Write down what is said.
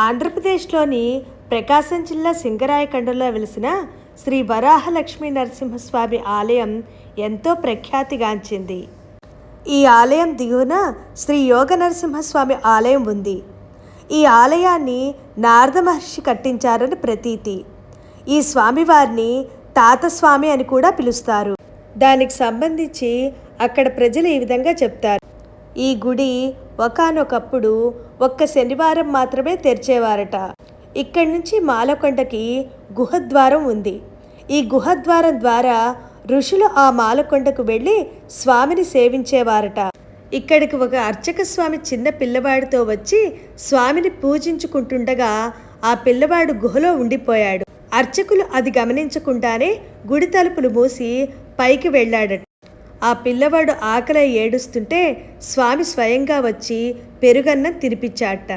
ఆంధ్రప్రదేశ్లోని ప్రకాశం జిల్లా సింగరాయకండలో వెలిసిన శ్రీ వరాహలక్ష్మీ నరసింహస్వామి ఆలయం ఎంతో ప్రఖ్యాతిగాంచింది. ఈ ఆలయం దిగువన శ్రీ యోగ నరసింహస్వామి ఆలయం ఉంది. ఈ ఆలయాన్ని నారద మహర్షి కట్టించారని ప్రతీతి. ఈ స్వామివారిని తాతస్వామి అని కూడా పిలుస్తారు. దానికి సంబంధించి అక్కడ ప్రజలు ఈ విధంగా చెప్తారు. ఈ గుడి ఒకానొకప్పుడు ఒక్క శనివారం మాత్రమే తెరిచేవారట. ఇక్కడి నుంచి మాలకొండకి గుహద్వారం ఉంది. ఈ గుహద్వారం ద్వారా ఋషులు ఆ మాలకొండకు వెళ్ళి స్వామిని సేవించేవారట. ఇక్కడికి ఒక అర్చక స్వామి చిన్న పిల్లవాడితో వచ్చి స్వామిని పూజించుకుంటుండగా ఆ పిల్లవాడు గుహలో ఉండిపోయాడు. అర్చకులు అది గమనించకుండానే గుడి తలుపులు మూసి పైకి వెళ్ళాడట. ఆ పిల్లవాడు ఆకలి ఏడుస్తుంటే స్వామి స్వయంగా వచ్చి పెరుగన్నం తినిపించాట.